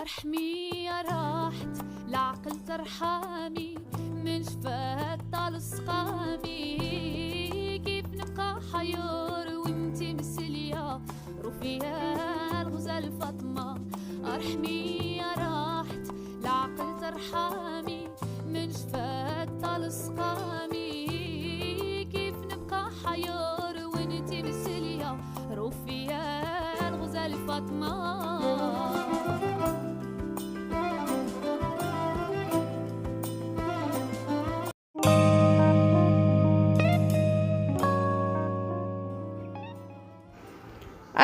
أرحمي يا راحت العقل ترحمي من شفاك طال سقامي كيف نبقى حيار وانتي مسلية رفيا الغزال فاطمة. أرحمي يا راحت العقل ترحمي من شفاك طال سقامي كيف نبقى حيار وانتي مسلية رفيا الغزال فاطمة.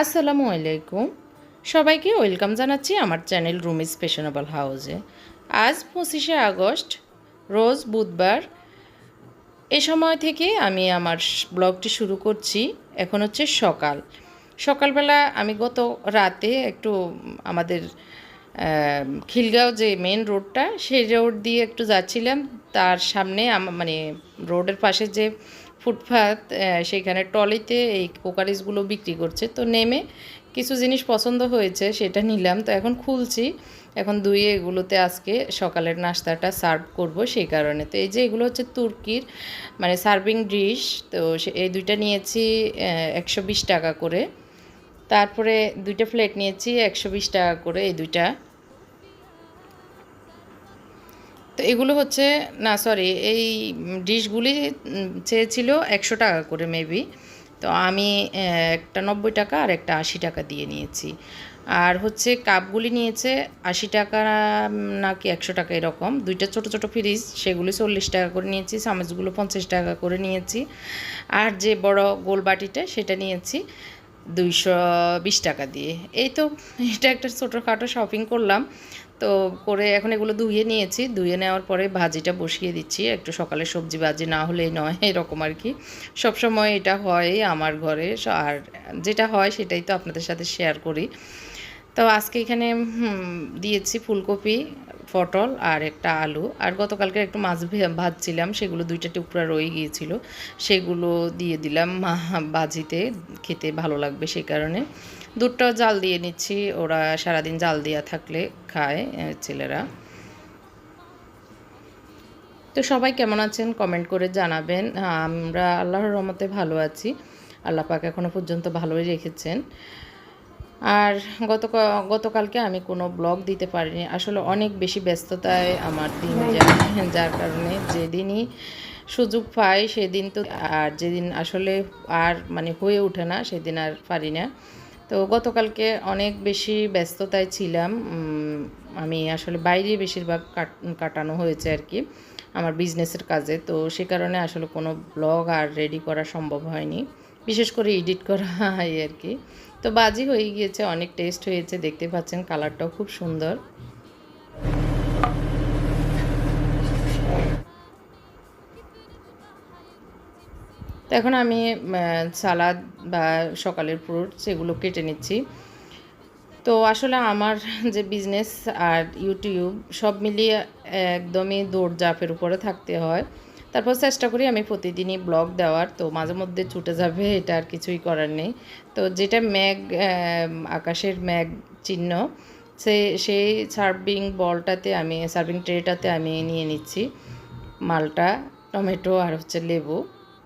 আসসালামু আলাইকুম। সবাইকে ওয়েলকাম জানাচ্ছি আমার চ্যানেল রুম রুমিজ ফ্যাশনেবল হাউসে আজ পঁচিশে আগস্ট, রোজ বুধবার। এ সময় থেকে আমি আমার ব্লগটি শুরু করছি। এখন হচ্ছে সকাল। সকালবেলা আমি গত রাতে একটু আমাদের খিলগাঁও যে মেন রোডটা সেই রোড দিয়ে একটু যাচ্ছিলাম। তার সামনে মানে রোডের পাশে যে ফুটপাত আহ, সেইখানে টলিতে এই কোকারিজগুলো বিক্রি করছে। তো নেমে কিছু জিনিস পছন্দ হয়েছে সেটা নিলাম। তো এখন খুলছি। এখন দুইয়ে এগুলোতে আজকে সকালের নাস্তাটা সার্ভ করব সেই কারণে। তো এই যে এগুলো হচ্ছে তুর্কির মানে সার্ভিং ডিশ তো এই দুইটা নিয়েছি একশো বিশ টাকা করে। তারপরে দুইটা প্লেট নিয়েছি একশো বিশ টাকা করে এই দুইটা। তো এগুলো হচ্ছে, না সরি এই ডিশগুলি চেয়েছিল একশো টাকা করে মেবি তো আমি একটা নব্বই টাকা আর একটা আশি টাকা দিয়ে নিয়েছি। আর হচ্ছে কাপগুলি নিয়েছে আশি টাকা নাকি একশো টাকা এরকম। দুইটা ছোট ছোট ফ্রিজ সেগুলি চল্লিশ টাকা করে নিয়েছি চামচগুলো পঞ্চাশ টাকা করে নিয়েছি। আর যে বড় গোল বাটিটা, সেটা নিয়েছি দুইশো বিশ টাকা দিয়ে। এই তো, এটা একটা ছোটোখাটো শপিং করলাম। তো করে এখন এগুলো ধুয়ে নিয়েছি। ধুয়ে নেওয়ার পরে ভাজিটা বসিয়ে দিচ্ছি। একটু সকালে সবজি ভাজি না হলেই নয়, এরকম আর কি। সবসময় এটা হয় আমার ঘরে। আর যেটা হয় সেটাই তো আপনাদের সাথে শেয়ার করি। তো আজকে এখানে দিয়েছি ফুলকপি, পটল আর একটা আলু। আর গতকালকে একটু মাছ ভাজছিলাম। সেগুলো দুইটা টুকরা রয়ে গিয়েছিল। সেগুলো দিয়ে দিলাম ভাজিতে। খেতে ভালো লাগবে সেই কারণে। দুধটাও জাল দিয়ে নিচ্ছি। ওরা সারাদিন জাল দেওয়া থাকলে খায় ছেলেরা। তো সবাই কেমন আছেন? কমেন্ট করে জানাবেন। আমরা আল্লাহর রহমতে ভালো আছি। আল্লাহ পাক এখনও পর্যন্ত ভালোই রেখেছেন। আর গত গতকালকে আমি কোনো ব্লগ দিতে পারিনি। আসলে অনেক বেশি ব্যস্ততায় আমার দিন যায়, যার কারণে যেদিনই সুযোগ পাই সেদিন তো, আর যেদিন আসলে আর মানে হয়ে ওঠে না, সেদিন আর পারি না। তো গতকালকে অনেক বেশি ব্যস্ততায় ছিলাম। আমি আসলে বাইরে বেশিরভাগ কাট- কাটানো হয়েছে আর কি, আমার বিজনেসের কাজে। তো সে কারণে আসলে কোনো ব্লগ আর রেডি করা সম্ভব হয়নি, বিশেষ করে এডিট করা হয় আর কি। তো বাজি হয়ে গিয়েছে, অনেক টেস্ট হয়েছে, দেখতে পাচ্ছেন কালারটাও খুব সুন্দর। তো এখন আমি সালাদ বা সকালের ফ্রুট সেগুলো কেটে নিচ্ছি। তো আসলে আমার যে বিজনেস আর ইউটিউব সব মিলিয়ে একদমই দৌড়ঝাঁপের উপরে থাকতে হয়। তারপর চেষ্টা করি আমি প্রতিদিনই ব্লগ দেওয়ার, তো মাঝে মধ্যে ছুটে যাবে, এটা আর কিছুই করার নেই। তো যেটা ম্যাগ আকাশের ম্যাগ চিহ্ন, সে, সেই সার্ভিং বলটাতে আমি, সার্ভিং ট্রেটাতে আমি নিয়ে নিচ্ছি। মালটা, টমেটো আর হচ্ছে লেবু।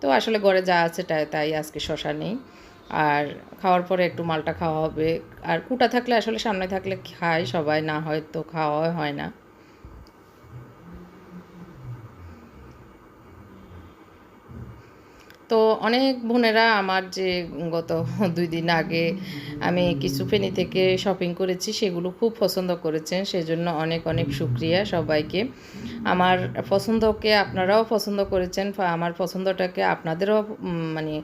তো আসলে ঘরে যা আছে তাই তাই আজকে শশা নেই। আর খাওয়ার পরে একটু মালটা খাওয়া হবে। আর কুটা থাকলে আসলে সামনে থাকলে খায় সবাই না হয় তো খাওয়া হয় না। তো অনেক বোনেরা আমার যে গত দুই দিন আগে আমি কিছু ফেনি থেকে শপিং করেছি, সেগুলো খুব পছন্দ করেছেন, সেজন্য অনেক অনেক শুক্রিয়া সবাইকে। আমার পছন্দকে আপনারাও পছন্দ করেছেন আমার পছন্দটাকে আপনাদেরও মানে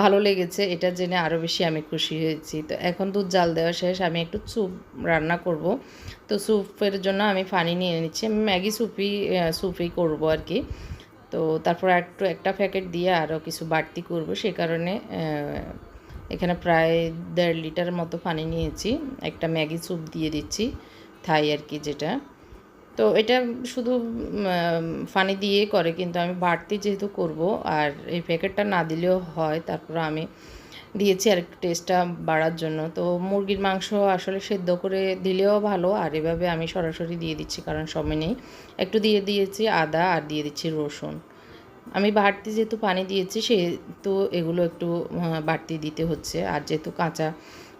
ভালো লেগেছে, এটা জেনে আরও বেশি আমি খুশি হয়েছি। তো এখন দুধ জাল দেওয়া শেষ, আমি একটু স্যুপ রান্না করব। তো স্যুপের জন্য আমি পানি নিয়ে নিচ্ছি ম্যাগি স্যুপই স্যুপই করব আর কি। তো তারপর একটু একটা প্যাকেট দিয়ে আরও কিছু বাড়তি করব, সে কারণে এখানে প্রায় দেড় লিটার মতো পানি নিয়েছি। একটা ম্যাগি স্যুপ দিয়ে দিচ্ছি, থাই আর কি যেটা। তো তো এটা শুধু ফানি দিয়ে করে, কিন্তু আমি বাড়তি যেহেতু করব, আর এই প্যাকেটটা না দিলেও হয় তারপর আমি দিয়েছি আর একটু টেস্টটা বাড়ার জন্য। তো মুরগির মাংস আসলে সেদ্ধ করে দিলেও ভালো, আর এভাবে আমি সরাসরি দিয়ে দিচ্ছি কারণ সময় নেই। একটু দিয়ে দিয়েছি আদা আর দিয়ে দিচ্ছি রসুন। আমি বাড়তি যেহেতু পানি দিয়েছি, সেহেতু এগুলো একটু বাড়তি দিতে হচ্ছে। আর যেহেতু কাঁচা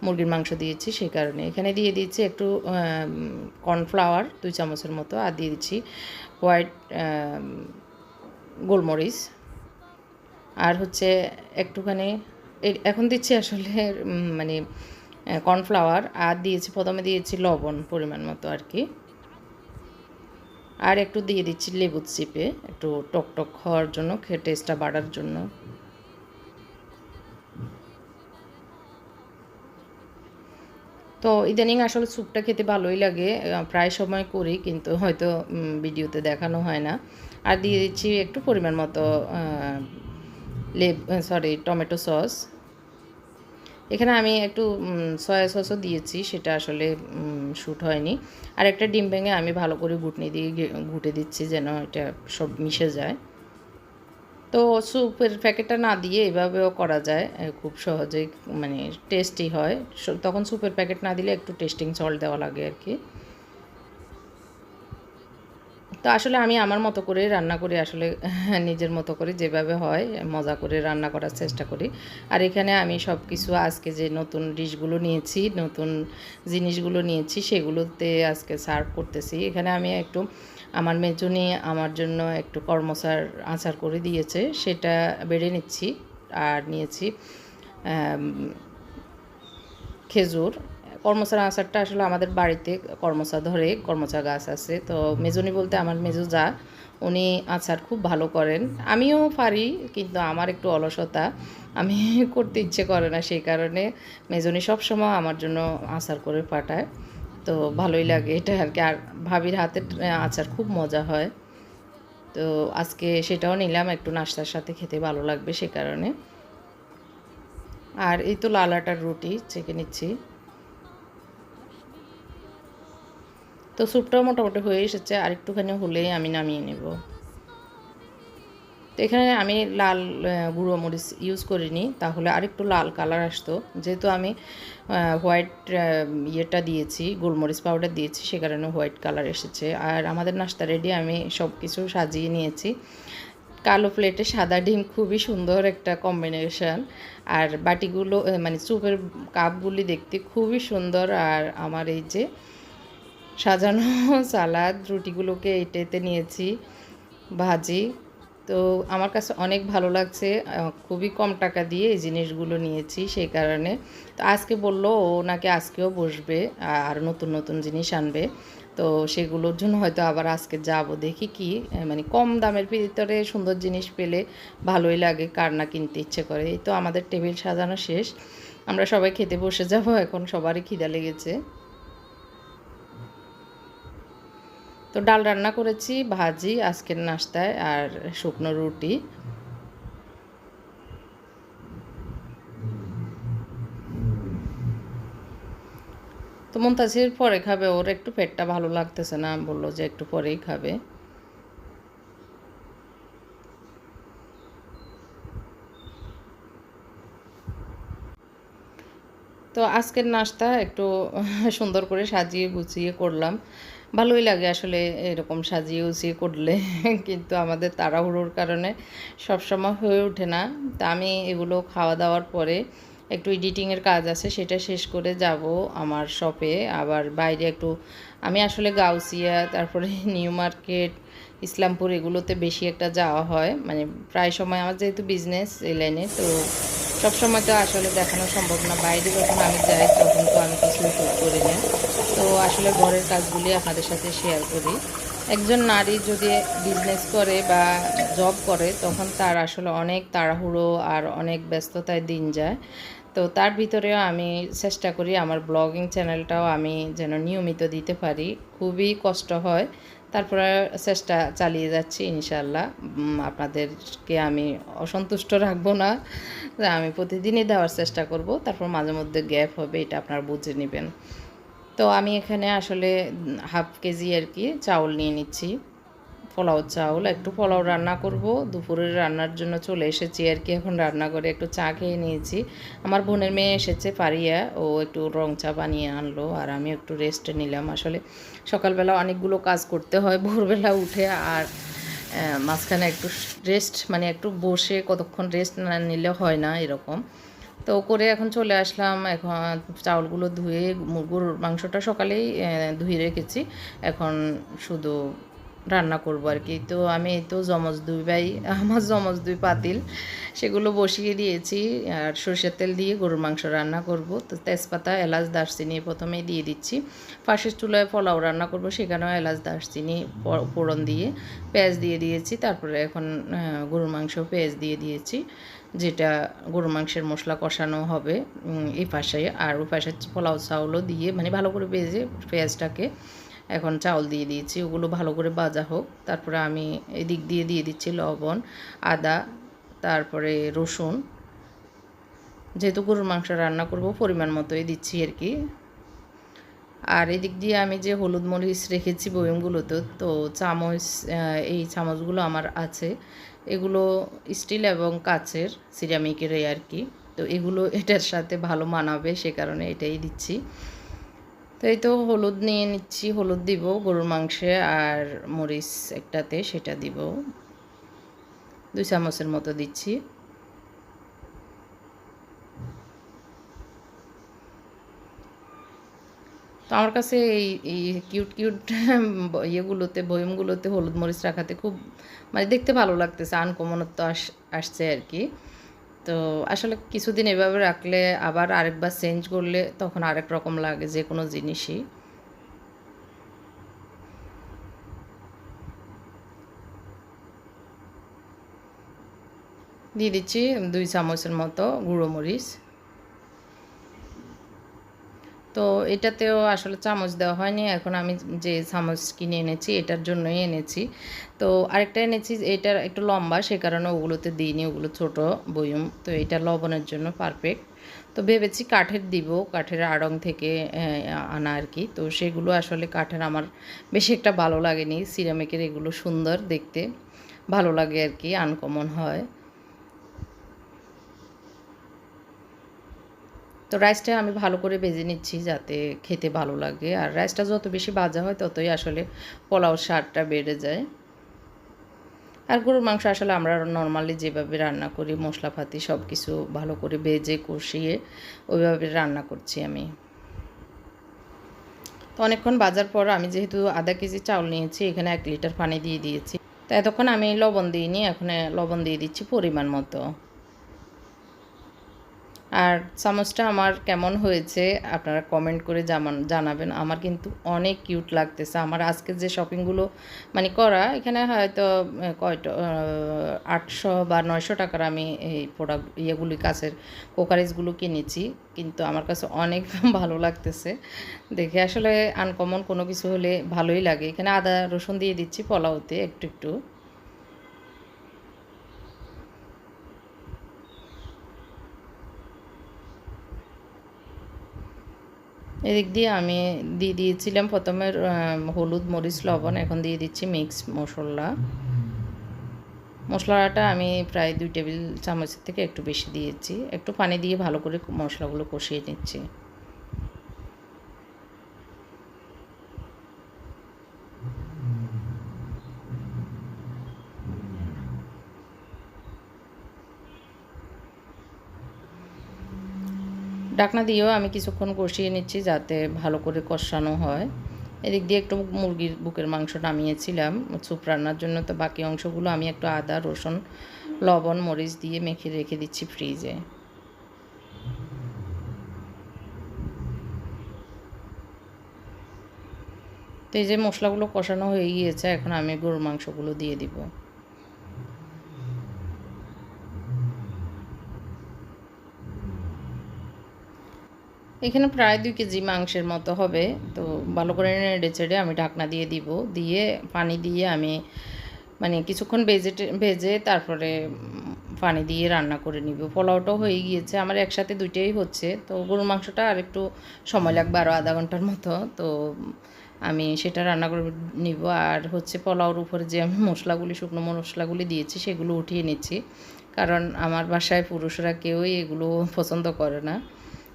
মুরগির মাংস দিয়েছি সেই কারণে। এখানে দিয়ে দিচ্ছি একটু কর্নফ্লাওয়ার দুই চামচের মতো, আর দিয়ে দিচ্ছি হোয়াইট গোলমরিচ। আর হচ্ছে একটুখানি এখন দিচ্ছি আসলে মানে কর্নফ্লাওয়ার আর দিয়েছি, প্রথমে দিয়েছি লবণ পরিমাণ মতো আর কি। আর একটু দিয়ে দিচ্ছি লেবু চিপে, একটু টক টক খাওয়ার জন্য, খেয়ে টেস্টটা বাড়ার জন্য। তো ইদানিং আসলে স্যুপটা খেতে ভালোই লাগে প্রায় সময় করি, কিন্তু হয়তো ভিডিওতে দেখানো হয় না। আর দিয়ে দিচ্ছি একটু পরিমাণ মতো লেব সরি টমেটো সস। এখানে আমি একটু সয়া সসও দিয়েছি, সেটা আসলে শ্যুট হয়নি। আর একটা ডিম ভেঙে আমি ভালো করে ঘুটনি দিয়ে ঘুটে দিচ্ছি যেন এটা সব মিশে যায়। তো স্যুপের প্যাকেটটা না দিয়ে এভাবেও করা যায় খুব সহজেই মানে টেস্টি হয়। তখন স্যুপের প্যাকেট না দিলে একটু টেস্টিং সল্ট দেওয়া লাগে আর কি। তো আসলে আমি আমার মতো করে রান্না করি, আসলে নিজের মতো করে, যেভাবে হয় মজা করে রান্না করার চেষ্টা করি। আর এখানে আমি সব কিছু আজকে যে নতুন ডিশগুলো নিয়েছি, নতুন জিনিসগুলো নিয়েছি, সেগুলোতে আজকে সার্ভ করতেছি। এখানে আমি একটু আমার মেজুনি আমার জন্য একটু কর্মসার আচার করে দিয়েছে, সেটা বেড়ে নিচ্ছি। আর নিয়েছি খেজুর। কর্মচার আচারটা আসলে আমাদের বাড়িতে কর্মচা ধরে কর্মচা গাছ আছে। তো মেজনি বলতে আমার মেজো যা, উনি আচার খুব ভালো করেন। আমিও পারি, কিন্তু আমার একটু অলসতা। আমি করতে ইচ্ছে করে না সেই কারণে মেজনি সবসময় আমার জন্য আচার করে পাঠায়। তো ভালোই লাগে এটা আর কি। আর ভাবির হাতের আচার খুব মজা হয়। তো আজকে সেটাও নিলাম, একটু নাস্তার সাথে খেতে ভালো লাগবে সে কারণে। আর এই তো লাল আটার রুটি চেকে নিচ্ছি। তো স্যুপটাও মোটামুটি হয়ে এসেছে, আর একটুখানি হলেই আমি নামিয়ে নেব। তো এখানে আমি লাল গুঁড়ো মরিচ ইউজ করিনি, তাহলে আরেকটু লাল কালার আসতো। যেহেতু আমি হোয়াইট ইয়েটা দিয়েছি, গোলমরিচ পাউডার দিয়েছি, সে কারণে হোয়াইট কালার এসেছে। আর আমাদের নাস্তা রেডি আমি সব কিছু সাজিয়ে নিয়েছি। কালো প্লেটে সাদা ডিম, খুবই সুন্দর একটা কম্বিনেশন আর বাটিগুলো মানে স্যুপের কাপগুলি দেখতে খুবই সুন্দর। আর আমার এই যে সাজানো সালাদ, রুটিগুলোকে এটাতে নিয়েছি, ভাজি। তো আমার কাছে অনেক ভালো লাগছে খুবই কম টাকা দিয়ে এই জিনিসগুলো নিয়েছি সেই কারণে। তো আজকে বলল, ও নাকি আজকেও বসবে, আর নতুন নতুন জিনিস আনবে। তো সেগুলোর জন্য হয়তো আবার আজকে যাব, দেখি কি মানে কম দামের ভিতরে সুন্দর জিনিস পেলে ভালোই লাগে, কার না কিনতে ইচ্ছে করে। এই তো আমাদের টেবিল সাজানো শেষ। আমরা সবাই খেতে বসে যাব, এখন সবারই খিদা লেগেছে। তো ডাল রান্না করেছি, ভাজি, আজকের নাস্তায় আর শুকনো রুটি। তো মন্তাজির পরে খাবে, ওর একটু পেটটা ভালো লাগতেছে না, বলল যে একটু পরেই খাবে। তো আজকের নাস্তা একটু সুন্দর করে সাজিয়ে গুছিয়ে করলাম। ভালোই লাগে আসলে এরকম সাজিয়ে উজিয়ে করলে, কিন্তু আমাদের তাড়াহুড়োর কারণে সবসময় হয়ে ওঠে না। তা আমি এগুলো খাওয়া দাওয়ার পরে একটু এডিটিংয়ের কাজ আছে, সেটা শেষ করে যাব আমার শপে আবার বাইরে একটু, আমি আসলে গাউসিয়া, তারপরে নিউ মার্কেট, ইসলামপুর এগুলোতে বেশি একটা যাওয়া হয়। মানে প্রায় সময় আমার যেহেতু বিজনেস এই লাইনে তো সব সময় তো আসলে দেখানো সম্ভব না। বাইরে যখন আমি যাই, তখন তো আমি কিছু করি না। তো আসলে ঘরের কাজগুলি আপনাদের সাথে শেয়ার করি। একজন নারী যদি বিজনেস করে বা জব করে, তখন তার আসলে অনেক তাড়াহুড়ো আর অনেক ব্যস্ততায় দিন যায়। তো তার ভিতরেও আমি চেষ্টা করি আমার ব্লগিং চ্যানেলটাও আমি যেন নিয়মিত দিতে পারি। খুবই কষ্ট হয়। তারপরে চেষ্টা চালিয়ে যাচ্ছি ইনশাল্লাহ আপনাদেরকে আমি অসন্তুষ্ট রাখব না। আমি প্রতিদিনই দেওয়ার চেষ্টা করব। তারপর মাঝে মধ্যে গ্যাপ হবে, এটা আপনারা বুঝে নেবেন। তো আমি এখানে আসলে হাফ কেজি আর কি চাউল নিয়ে নিচ্ছি। পোলাও চাউল, একটু পোলাও রান্না করব। দুপুরের রান্নার জন্য চলে এসেছি আর কি এখন রান্না করে একটু চা খেয়ে নিয়েছি। আমার বোনের মেয়ে এসেছে পারিয়া, ও একটু রং চা বানিয়ে আনলো আর আমি একটু রেস্ট নিলাম। আসলে সকালবেলা অনেকগুলো কাজ করতে হয়, ভোরবেলা উঠে আর মাঝখানে একটু রেস্ট মানে একটু বসে কতক্ষণ রেস্ট না নিলে হয় না এরকম। তো করে এখন চলে আসলাম, এখন চাউলগুলো ধুয়ে মুরগুর মাংসটা সকালেই ধুয়ে রেখেছি। এখন শুধু রান্না করব আর কি। তো আমি তো জমজ দুই ভাই, আমার জমজ দুই পাতিল, সেগুলো বসিয়ে দিয়েছি আর সরষের তেল দিয়ে গরুর মাংস রান্না করব। তো তেজপাতা, এলাচ, দারচিনি প্রথমেই দিয়ে দিচ্ছি। পাশের চুলায় পোলাও রান্না করব, সেখানেও এলাচ, দারচিনি ফোড়ন দিয়ে পেঁয়াজ দিয়ে দিয়েছি। তারপরে এখন গরুর মাংস পেঁয়াজ দিয়ে দিয়েছি, যেটা গরুর মাংসের মশলা কষানো হবে এই পাশে। আর ওই পাশে পোলাও চাউলও দিয়ে মানে ভালো করে ভেজে পেঁয়াজটাকে এখন চাউল দিয়ে দিয়েছি, ওগুলো ভালো করে ভাজা হোক। তারপরে আমি এদিক দিয়ে দিয়ে দিচ্ছি লবণ, আদা, তারপরে রসুন। যেহেতু গরুর মাংস রান্না করব, পরিমাণ মতোই দিচ্ছি আর কি। আর এদিক দিয়ে আমি যে হলুদ মরিচ রেখেছি বয়মগুলোতে, তো চামচ এই চামচগুলো আমার আছে। এগুলো স্টিল এবং কাচের সিরামিকের আর কি। তো এগুলো এটার সাথে ভালো মানাবে, সে কারণে এটাই দিচ্ছি। তো এই তো হলুদ নিয়ে নিচ্ছি, হলুদ দিব, গরুর মাংসে আর মরিচ একটাতে, সেটা দিব। দুই চামচের মতো দিচ্ছি। তো আমার কাছে এই এই কিউট কিউট ইয়েগুলোতে, বয়মগুলোতে হলুদ মরিচ রাখাতে খুব মানে দেখতে ভালো লাগতেছে, আনকমনত্ব আস, আসছে আর কি। তো আসলে কিছুদিন এভাবে রাখলে আবার আরেকবার চেঞ্জ করলে তখন আরেক রকম লাগে যে কোনো জিনিসই। দিয়ে দিচ্ছি দুই চামচের মতো গুঁড়ো মরিচ। তো এটাতেও আসলে চামচ দেওয়া হয়নি। এখন আমি যে চামচ কিনে এনেছি, এটার জন্যই এনেছি। তো আরেকটা এনেছি, এটার একটু লম্বা, সে কারণে ওগুলোতে দিইনি, ওগুলো ছোট বয়ম। তো এটা লবণের জন্য পারফেক্ট তো ভেবেছি কাঠের দিব, কাঠের আড়ং থেকে আনা আর কি। তো সেগুলো আসলে কাঠের আমার বেশি একটা ভালো লাগেনি। সিরামিকের এগুলো সুন্দর দেখতে, ভালো লাগে আর কি আনকমন হয়। তো রাইসটা আমি ভালো করে ভেজে নিচ্ছি যাতে খেতে ভালো লাগে। আর রাইসটা যত বেশি ভাজা হয় ততই আসলে পোলাও স্বাদটা বেড়ে যায়। আর গরুর মাংস আসলে আমরা নর্মালি যেভাবে রান্না করি, মশলাপাতি সব কিছু ভালো করে ভেজে, কষিয়ে ওইভাবে রান্না করছি আমি। তো অনেকক্ষণ বাজার পর আমি যেহেতু আধা কেজি চাউল নিয়েছি, এখানে এক লিটার পানি দিয়ে দিয়েছি। তো এতক্ষণ আমি লবণ দিইনি এখন লবণ দিয়ে দিচ্ছি পরিমাণ মতো। আর চামচটা আমার কেমন হয়েছে আপনারা কমেন্ট করে জামান, জানাবেন। আমার কিন্তু অনেক কিউট লাগতেছে। আমার আজকে যে শপিংগুলো মানে করা, এখানে হয়তো কয়টা আটশো বা নয়শো টাকার আমি এই প্রোডাক্ট ইয়েগুলি কাছের কোকারিজগুলো কিনেছি। কিন্তু আমার কাছে অনেক ভালো লাগতেছে। দেখে আসলে আনকমন কোনো কিছু হলে ভালোই লাগে। এখানে আদা, রসুন দিয়ে দিচ্ছি পোলাওতে একটু একটু। এদিক দিয়ে আমি দিয়ে দিয়েছিলাম প্রথমে হলুদ, মরিচ, লবণ, এখন দিয়ে দিচ্ছি মিক্স মশলা। মশলাটা আমি প্রায় দুই টেবিল চামচের থেকে একটু বেশি দিয়েছি। একটু পানি দিয়ে ভালো করে মশলাগুলো কষিয়ে নিচ্ছি। ডাকনা দিয়েও আমি কিছুক্ষণ কষিয়ে নিচ্ছি যাতে ভালো করে কষানো হয়। এদিক দিয়ে একটু মুরগির বুকের মাংস নামিয়েছিলাম। স্যুপ রান্নার জন্য তো বাকি অংশগুলো আমি একটু আদা, রসুন, লবণ, মরিচ দিয়ে মেখে রেখে দিচ্ছি ফ্রিজে। তো এই যে মশলাগুলো কষানো হয়ে গিয়েছে, এখন আমি গরুর মাংসগুলো দিয়ে দিব। এখানে প্রায় দুই কেজি মাংসের মতো হবে। তো ভালো করে নেড়ে চেড়ে আমি ঢাকনা দিয়ে দিব। দিয়ে পানি দিয়ে আমি মানে কিছুক্ষণ ভেজে ভেজে তারপরে পানি দিয়ে রান্না করে নিব। পোলাওটাও হয়ে গিয়েছে। আমার একসাথে দুইটাই হচ্ছে। তো গরুর মাংসটা আর একটু সময় লাগবে আরও আধা ঘণ্টার মতো। তো আমি সেটা রান্না করে নিব। আর হচ্ছে পোলাওর উপরে যে আমি মশলাগুলি, শুকনো মশলাগুলি দিয়েছি, সেগুলো উঠিয়ে নিচ্ছি। কারণ আমার বাসায় পুরুষরা কেউই এগুলো পছন্দ করে না।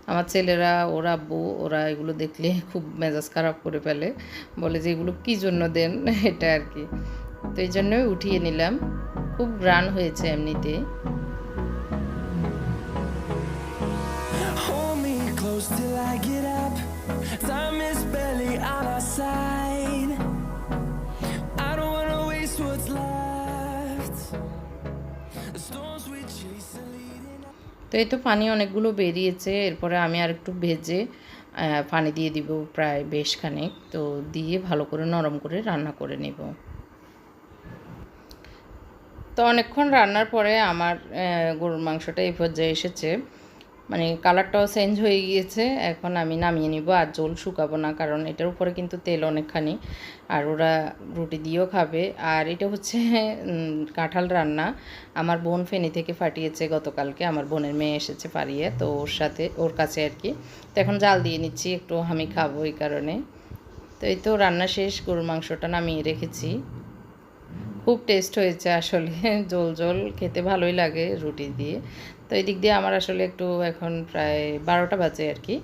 আমার ছেলেরা, ওরা বউ ওরা এগুলো দেখলে খুব মেজাজ খারাপ করে ফেলে। বলে যে এগুলো কী জন্য দেন? এটা আর কি। তো এই জন্যই উঠিয়ে নিলাম। খুব গ্রান হয়েছে এমনিতে এই তো পানি অনেকগুলো বেরিয়েছে, এরপরে আমি আর একটু ভেজে পানি দিয়ে দিব প্রায় বেশ খানিক, তো দিয়ে ভালো করে নরম করে রান্না করে নেব। তো অনেকক্ষণ রান্নার পরে আমার গরুর মাংসটা এই পর্যায়ে এসেছে। মানে কালারটাও চেঞ্জ হয়ে গিয়েছে, এখন আমি নামিয়ে নিব আর জল শুকাবো না, কারণ এটার উপরে কিন্তু তেল অনেকখানি, আর ওরা রুটি দিয়েও খাবে। আর এটা হচ্ছে কাঁঠাল রান্না। আমার বোন ফেনি থেকে ফাটিয়েছে গতকালকে, আমার বোনের মেয়ে এসেছে পারিয়ে তো ওর সাথে, ওর কাছে আর কি। তো এখন জাল দিয়ে নিচ্ছি, একটু আমি খাব এই কারণে। তো এই তো রান্না শেষ, গরুর মাংসটা নামিয়ে রেখেছি। খুব টেস্ট হয়েছে আসলে, জল জল, খেতে ভালোই লাগে রুটি দিয়ে। তো এই দিক দিয়ে আমার আসলে একটু এখন প্রায় বারোটা বাজে আর কি।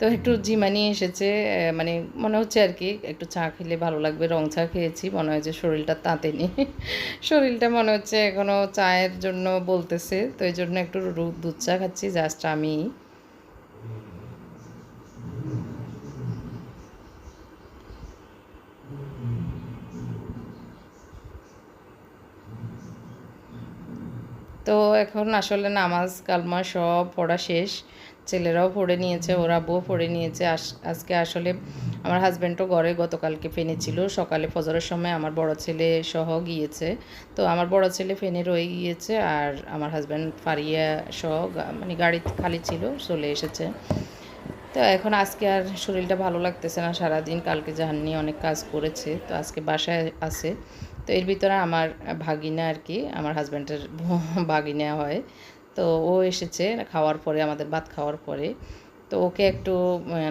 তো একটু জিমানি এসেছে মানে মনে হচ্ছে আর কি একটু চা খেলে ভালো লাগবে রং চা খেয়েছি মনে হয় যে শরীরটা তাঁতেনি। শরীরটা মনে হচ্ছে এখনও চায়ের জন্য বলতেছে তো এই জন্য একটু দুধ চা খাচ্ছি জাস্ট আমি তো এখন আসলে নামাজ, কালমা সব পড়া শেষ। ছেলেরাও পড়ে নিয়েছে, ওরা বউ পড়ে নিয়েছে। আজকে আসলে আমার হাজব্যান্ডও ঘরে গতকালকে ফেনে ছিল। সকালে ফজরের সময় আমার বড় ছেলে সহ গিয়েছে। তো আমার বড় ছেলে ফেনে রয়ে গিয়েছে আর আমার হাজব্যান্ড ফারিয়া সহ মানে গাড়ি খালি ছিল, চলে এসেছে। তো এখন আজকে আর শরীরটা ভালো লাগতেছে না, সারাদিন কালকে জাহান্নি অনেক কাজ করেছে। তো আজকে বাসায় আছে। তো এর ভিতরে আমার ভাগিনা আর কি, আমার হাজব্যান্ডের ভাগিনা হয়। তো ও এসেছে খাওয়ার পরে, আমাদের ভাত খাওয়ার পরে। তো ওকে একটু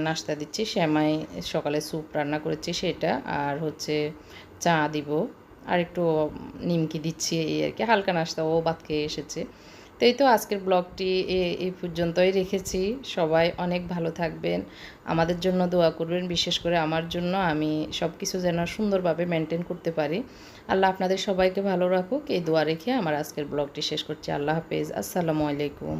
নাস্তা দিচ্ছি শ্যামাই সকালে স্যুপ রান্না করেছি সেটা, আর হচ্ছে চা দিব। আর একটু নিমকি দিচ্ছি এই আর কি, হালকা নাস্তা, ও ভাত খেয়ে এসেছে। তো এই তো আজকের ব্লগটি এই পর্যন্তই রেখেছি। সবাই অনেক ভালো থাকবেন, আমাদের জন্য দোয়া করবেন, বিশেষ করে আমার জন্য। আমি সব কিছু যেন সুন্দরভাবে মেনটেন করতে পারি। আল্লাহ আপনাদের সবাইকে ভালো রাখুক। এই দোয়া রেখে আমার আজকের ব্লগটি শেষ করছি। আল্লাহ হাফেজ। আসসালামু আলাইকুম।